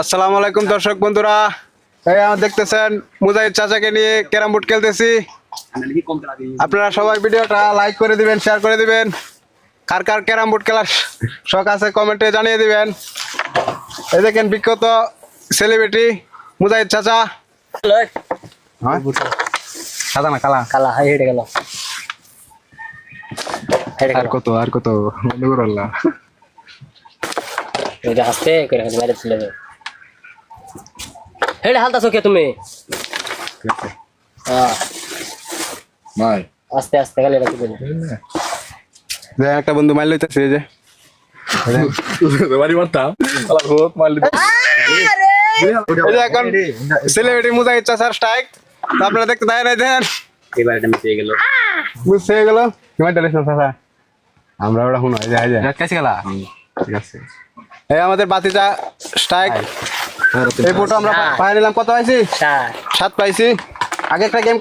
আসসালামু আলাইকুম দর্শক বন্ধুরা। এই আমার দেখতেছেন মুজাহিদ চাচাকে নিয়ে ক্যারাম বোর্ড খেলতেছি। আপনারা সবাই ভিডিওটা লাইক করে দিবেন শেয়ার করে দিবেন। কার কার ক্যারাম বোর্ড খেলার শখ আছে কমেন্টে জানিয়ে দিবেন। এই দেখেন বিখ্যাত সেলিব্রিটি মুজাহিদ চাচা। হ্যাঁ? সাদা না কালা। কালা হাই হেঁটে গেল। আর কত আর কত? আল্লাহ। ওইটা হাসতে করে খালি বাইরে চলে যাবে হেঁটে হালতাছো কে তুমি? হ্যাঁ আস্তে আস্তে খালি রাখি যে একটা বন্ধু মাইল লইতেছে এই যে। বাড়ি মারতাম। মারলি এই এখন সেলিব্রিটি মুজাহিদ চাচার স্ট্রাইক আপনারা দেখতে দেয় নাই দেন এবারে আমি পেয়ে গেল। বুঝতে হয়ে গেল তোমার টেলিশন চাচা? আমরা ওটা শুনো এই যে এই যে। কাছে গেলা? ঠিক আছে। এই আমাদের বাতিটা স্ট্রাইক এই ফটো আমরা পাই নিলাম কত পাইছি? সাত। পাইছি। আগে একটা গেম